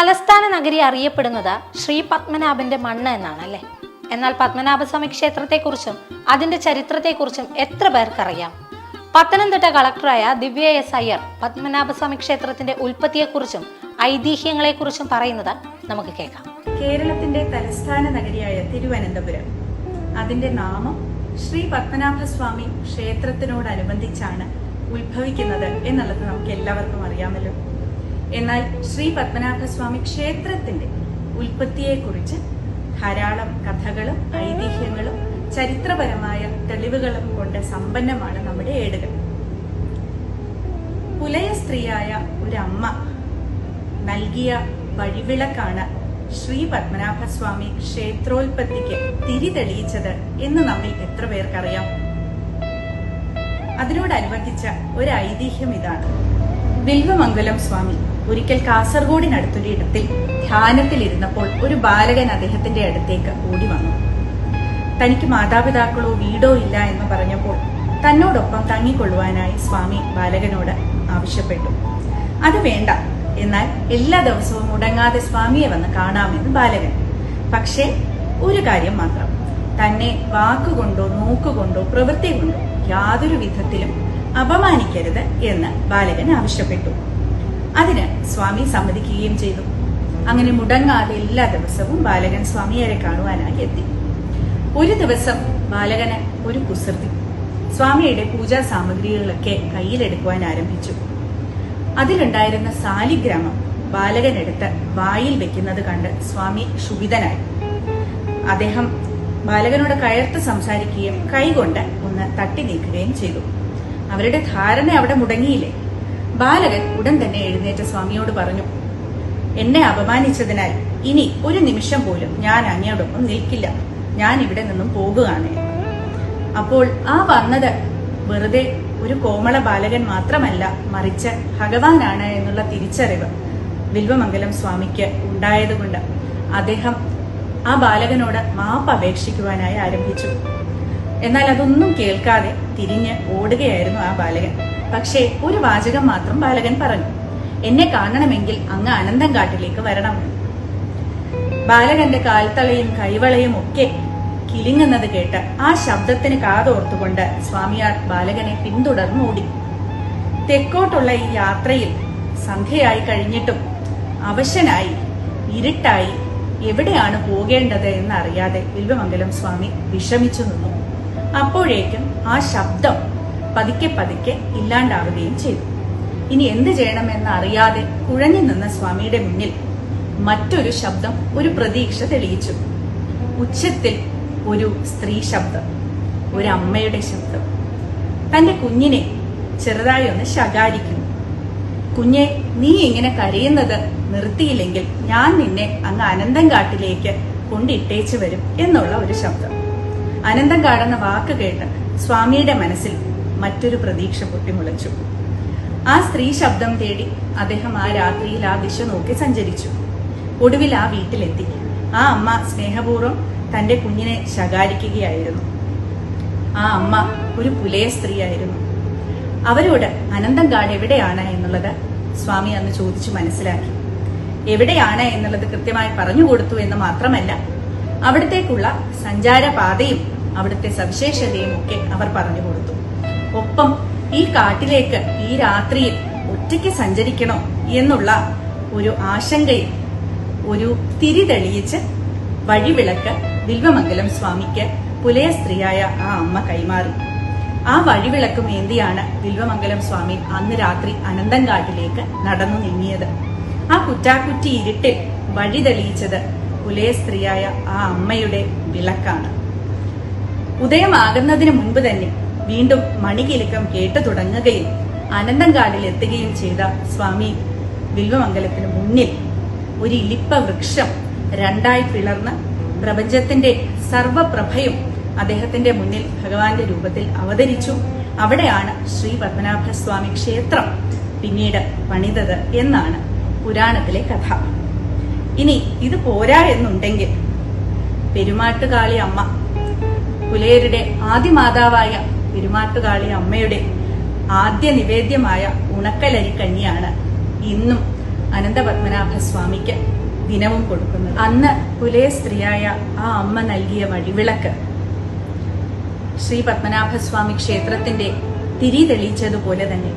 തലസ്ഥാന നഗരി അറിയപ്പെടുന്നത് ശ്രീ പത്മനാഭന്റെ മണ്ണ് എന്നാണ് അല്ലേ? എന്നാൽ പത്മനാഭസ്വാമി ക്ഷേത്രത്തെക്കുറിച്ചും അതിന്റെ ചരിത്രത്തെക്കുറിച്ചും എത്ര പേർക്കറിയാം? പത്തനംതിട്ട കളക്ടറായ ദിവ്യ എസ് അയ്യർ പത്മനാഭസ്വാമി ക്ഷേത്രത്തിന്റെ ഉൽപ്പത്തിയെക്കുറിച്ചും ഐതിഹ്യങ്ങളെക്കുറിച്ചും പറയുന്നത് നമുക്ക് കേൾക്കാം. കേരളത്തിന്റെ തലസ്ഥാന നഗരിയായ തിരുവനന്തപുരം. അതിന്റെ നാമം ശ്രീ പത്മനാഭസ്വാമി ക്ഷേത്രത്തിനോടനുബന്ധിച്ചാണ് ഉത്ഭവിക്കുന്നത് എന്നുള്ളത് നമുക്ക് എല്ലാവർക്കും അറിയാമല്ലോ. എന്നാൽ ശ്രീ പത്മനാഭസ്വാമി ക്ഷേത്രത്തിന്റെ ഉൽപ്പത്തിയെക്കുറിച്ച് ധാരാളം കഥകളും ഐതിഹ്യങ്ങളും ചരിത്രപരമായ തെളിവുകളും കൊണ്ട് സമ്പന്നമാണ് നമ്മുടെ ഏടുകൾ പുലയ സ്ത്രീയായ ഒരമ്മ നൽകിയ വഴിവിളക്കാണ് ശ്രീ പത്മനാഭസ്വാമി ക്ഷേത്രോൽപത്തിക്ക് തിരി തെളിയിച്ചത് എന്ന് നമ്മിൽ എത്ര പേർക്കറിയാം? അതിനോടനുബന്ധിച്ച ഒരു ഐതിഹ്യം ഇതാണ്. വിൽവമംഗലം സ്വാമി ഒരിക്കൽ കാസർഗോഡിനടുത്തൊരു ഇടത്തിൽ ധ്യാനത്തിലിരുന്നപ്പോൾ ഒരു ബാലകൻ അദ്ദേഹത്തിന്റെ അടുത്തേക്ക് ഓടി വന്നു. തനിക്ക് മാതാപിതാക്കളോ വീടോ ഇല്ല എന്ന് പറഞ്ഞപ്പോൾ തന്നോടൊപ്പം തങ്ങിക്കൊള്ളുവാനായി സ്വാമി ബാലകനോട് ആവശ്യപ്പെട്ടു. അത് വേണ്ട എന്നാൽ എല്ലാ ദിവസവും മുടങ്ങാതെ സ്വാമിയെ വന്ന് കാണാമെന്ന് ബാലകൻ. പക്ഷേ ഒരു കാര്യം മാത്രം. തന്നെ വാക്കുകൊണ്ടോ നോക്കുകൊണ്ടോ പ്രവൃത്തി കൊണ്ടോ യാതൊരു വിധത്തിലും അപമാനിക്കരുത് എന്ന് ബാലകൻ ആവശ്യപ്പെട്ടു. അതിന് സ്വാമി സമ്മതിക്കുകയും ചെയ്തു. അങ്ങനെ മുടങ്ങാതെ എല്ലാ ദിവസവും ബാലകൻ സ്വാമിയെ കാണുവാനായി എത്തി. ഒരു ദിവസം ബാലകന് ഒരു കുസൃതി. സ്വാമിയുടെ പൂജാ സാമഗ്രികളൊക്കെ കയ്യിലെടുക്കുവാൻ ആരംഭിച്ചു. അതിലുണ്ടായിരുന്ന സാലിഗ്രാമം ബാലകനെടുത്ത് വായിൽ വെക്കുന്നത് കണ്ട് സ്വാമി ക്ഷുഭിതനായി. അദ്ദേഹം ബാലകനോട് കയർത്ത് സംസാരിക്കുകയും കൈകൊണ്ട് ഒന്ന് തട്ടി നീക്കുകയും ചെയ്തു. അവരുടെ ധാരണ അവിടെ മുടങ്ങിയില്ലേ? ബാലകൻ ഉടൻ തന്നെ എഴുന്നേറ്റ സ്വാമിയോട് പറഞ്ഞു എന്നെ അപമാനിച്ചതിനാൽ ഇനി ഒരു നിമിഷം പോലും ഞാൻ അങ്ങയോടൊപ്പം നിൽക്കില്ല. ഞാൻ ഇവിടെ നിന്നും പോകുകയാണ്. അപ്പോൾ ആ വന്നത് വെറുതെ ഒരു കോമള ബാലകൻ മാത്രമല്ല മറിച്ച് ഭഗവാനാണ് എന്നുള്ള തിരിച്ചറിവ് വിൽവമംഗലം സ്വാമിക്ക് ഉണ്ടായതുകൊണ്ട് അദ്ദേഹം ആ ബാലകനോട് മാപ്പ് അപേക്ഷിക്കുവാനായി ആരംഭിച്ചു. എന്നാൽ അതൊന്നും കേൾക്കാതെ തിരിഞ്ഞ് ഓടുകയായിരുന്നു ആ ബാലകൻ. പക്ഷേ ഒരു വാചകം മാത്രം ബാലകൻ പറഞ്ഞു. എന്നെ കാണണമെങ്കിൽ അങ്ങ് അനന്തം കാട്ടിലേക്ക് വരണം. ബാലകന്റെ കാൽത്തളയും കൈവളയും ഒക്കെ കിലിങ്ങുന്നത് കേട്ട് ആ ശബ്ദത്തിന് കാതോർത്തുകൊണ്ട് സ്വാമിയാർ ബാലകനെ പിന്തുടർന്ന് ഓടി. തെക്കോട്ടുള്ള ഈ യാത്രയിൽ സന്ധ്യയായി കഴിഞ്ഞിട്ടും അവശനായി ഇരുട്ടായി എവിടെയാണ് പോകേണ്ടത് എന്നറിയാതെ വിൽവമംഗലം സ്വാമി വിഷമിച്ചു നിന്നു. അപ്പോഴേക്കും ആ ശബ്ദം പതുക്കെ പതുക്കെ ഇല്ലാണ്ടാവുകയും ചെയ്തു. ഇനി എന്ത് ചെയ്യണമെന്ന് അറിയാതെ കുഴഞ്ഞു നിന്ന സ്വാമിയുടെ മുന്നിൽ മറ്റൊരു ശബ്ദം ഒരു പ്രതീക്ഷ തെളിയിച്ചു. ഉച്ചത്തിൽ ഒരു സ്ത്രീ ശബ്ദം ഒരു അമ്മയുടെ ശബ്ദം. തന്റെ കുഞ്ഞിനെ ചെറുതായി ഒന്ന് ശകാരിക്കുന്നു. കുഞ്ഞെ നീ ഇങ്ങനെ കരയുന്നത് നിർത്തിയില്ലെങ്കിൽ ഞാൻ നിന്നെ അങ്ങ് അനന്തം കാട്ടിലേക്ക് കൊണ്ടിട്ടേച്ചു വരും എന്നുള്ള ഒരു ശബ്ദം. അനന്തം കാടെന്ന വാക്ക് കേട്ട് സ്വാമിയുടെ മനസ്സിൽ മറ്റൊരു പ്രതീക്ഷ പൊട്ടിമുളച്ചു. ആ സ്ത്രീ ശബ്ദം തേടി അദ്ദേഹം ആ രാത്രിയിൽ ആ ദിശ നോക്കി സഞ്ചരിച്ചു. ഒടുവിൽ ആ വീട്ടിലെത്തി. ആ അമ്മ സ്നേഹപൂർവം തന്റെ കുഞ്ഞിനെ ശകാരിക്കുകയായിരുന്നു. ആ അമ്മ ഒരു പുലയ സ്ത്രീയായിരുന്നു. അവരോട് അനന്തംകാട് എവിടെയാണ് എന്നുള്ളത് സ്വാമി അന്ന് ചോദിച്ചു മനസ്സിലാക്കി. എവിടെയാണ് എന്നുള്ളത് കൃത്യമായി പറഞ്ഞു കൊടുത്തു എന്ന് മാത്രമല്ല അവിടത്തേക്കുള്ള സഞ്ചാരപാതയും അവിടുത്തെ സവിശേഷതയും ഒക്കെ അവർ പറഞ്ഞു കൊടുത്തു. ഒപ്പം ഈ കാട്ടിലേക്ക് ഈ രാത്രിയിൽ ഒറ്റയ്ക്ക് സഞ്ചരിക്കണോ എന്നുള്ള ഒരു ആശങ്കയിൽ ഒരു തിരി തെളിയിച്ച് വഴിവിളക്ക് വിൽവമംഗലം സ്വാമിക്ക് പുലയ സ്ത്രീയായ ആ അമ്മ കൈമാറി. ആ വഴിവിളക്കും ഏന്തിയാണ് വിൽവമംഗലം സ്വാമി അന്ന് രാത്രി അനന്തൻകാട്ടിലേക്ക് നടന്നു നീങ്ങിയത്. ആ കുറ്റാക്കുറ്റി ഇരുട്ടിൽ വഴി തെളിയിച്ചത് പുലയ സ്ത്രീയായ ആ അമ്മയുടെ വിളക്കാണ്. ഉദയമാകുന്നതിന് മുൻപ് തന്നെ വീണ്ടും മണികിലുക്കം കേട്ടു തുടങ്ങുകയും അനന്തൻകാടിൽ എത്തുകയും ചെയ്ത സ്വാമി വിൽവമംഗലത്തിന് മുന്നിൽ ഒരു ഇലിപ്പ വൃക്ഷം രണ്ടായി പിളർന്ന് പ്രപഞ്ചത്തിന്റെ സർവപ്രഭയും അദ്ദേഹത്തിന്റെ മുന്നിൽ ഭഗവാന്റെ രൂപത്തിൽ അവതരിച്ചു. അവിടെയാണ് ശ്രീ പത്മനാഭസ്വാമി ക്ഷേത്രം പിന്നീട് പണിതത് എന്നാണ് പുരാണത്തിലെ കഥ. ഇനി ഇത് പോരാ എന്നുണ്ടെങ്കിൽ പെരുമാട്ടുകാളി അമ്മ പുലയരുടെ ആദിമാതാവായ പെരുമാട്ടുകാളി അമ്മയുടെ ആദ്യ നിവേദ്യമായ ഉണക്കലരിക്കഞ്ഞിയാണ് ഇന്നും അനന്തപത്മനാഭ സ്വാമിക്ക് ദിനവും കൊടുക്കുന്നത്. അന്ന് പുലയ സ്ത്രീയായ ആ അമ്മ നൽകിയ വഴിവിളക്ക്. ശ്രീ പത്മനാഭസ്വാമി ക്ഷേത്രത്തിന്റെ തിരി തെളിയിച്ചതുപോലെ തന്നെ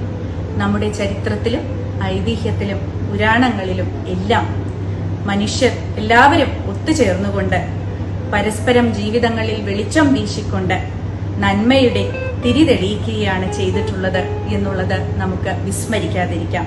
നമ്മുടെ ചരിത്രത്തിലും ഐതിഹ്യത്തിലും പുരാണങ്ങളിലും എല്ലാം മനുഷ്യർ എല്ലാവരും ഒത്തുചേർന്നുകൊണ്ട് പരസ്പരം ജീവിതങ്ങളിൽ വെളിച്ചം വീശിക്കൊണ്ട് നന്മയുടെ തിരി തെളിയിക്കുകയാണ് ചെയ്തിട്ടുള്ളത് എന്നുള്ളത് നമുക്ക് വിസ്മരിക്കാതിരിക്കാം.